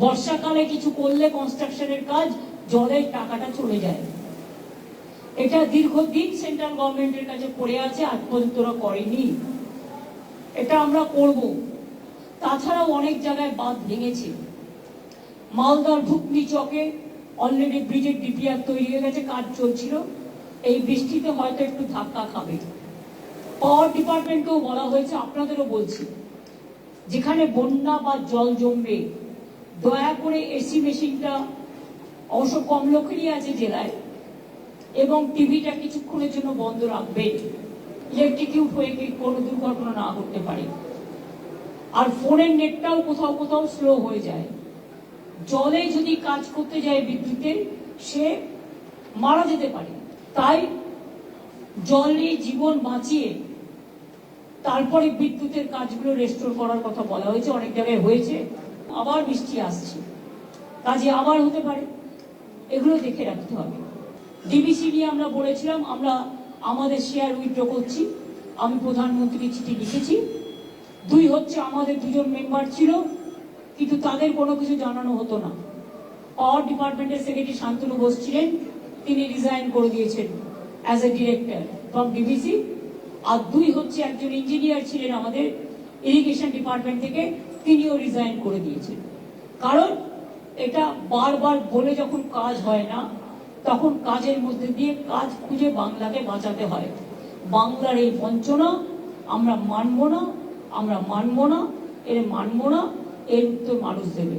বর্ষাকালে কিছু করলে কনস্ট্রাকশনের কাজ, জলের টাকাটা চলে যায়। এটা দীর্ঘদিন সেন্ট্রাল গভর্নমেন্টের কাছে পড়ে আছে, আজ পর্যন্ত করেনি। এটা আমরা করব। তাছাড়াও অনেক জায়গায় বাঁধ ভেঙেছে। মালদার ভুকনি চকে অলরেডি ব্রিজের ডিপিআর তৈরি হয়ে গেছে, কাজ চলছিল। এই বৃষ্টিতে হয়তো একটু ধাক্কা খাবে। পাওয়ার ডিপার্টমেন্টকেও বলা হয়েছে, আপনাদেরও বলছি, যেখানে বন্যা বা জল জমবে দয়া করে এসি মেশিনটা অবশ্য কম লোকেরই আছে জেলায়। এবং টিভিটা কিছুক্ষণের জন্য বন্ধ রাখবে। ইলেকট্রিকিউট হয়ে কোনো দুর্ঘটনা না ঘটতে পারে। আর ফোনের নেটটাও কোথাও কোথাও স্লো হয়ে যায়। জলে যদি কাজ করতে যায় বিদ্যুতের, সে মারা যেতে পারে। তাই জলে জীবন বাঁচিয়ে তারপরে বিদ্যুতের কাজগুলো রেস্টোর করার কথা বলা হয়েছে, অনেক জায়গায় হয়েছে। আবার বৃষ্টি আসছে। কাজে আবার হতে পারে। এগুলো দেখে রাখতে হবে। ডিবিসি নিয়ে আমরা বলেছিলাম, আমরা আমাদের শেয়ার উইথড্র করছি। আমি প্রধানমন্ত্রী চিঠি লিখেছি। দুই হচ্ছে আমাদের দুজন মেম্বার ছিল, কিন্তু তাদের কোনো কিছু জানানো হতো না। পাওয়ার ডিপার্টমেন্টের সেক্রেটারি শান্তনু ঘোষ ছিলেন, তিনি রিজাইন করে দিয়েছেন as a director from DBC আর দুই হচ্ছে একজন ইঞ্জিনিয়ার ছিলেন আমাদের ইরিগেশন ডিপার্টমেন্ট থেকে তিনিও রিজাইন করে দিয়েছেন। কারণ এটা বারবার বলে যখন কাজ হয় না, তখন কাজের মধ্যে দিয়ে কাজ খুঁজে বাংলাকে বাঁচাতে হয়। বাংলার এই বঞ্চনা আমরা মানব না, আমরা মানব না, এর মানব না, এর উত্তর মানুষ দেবে।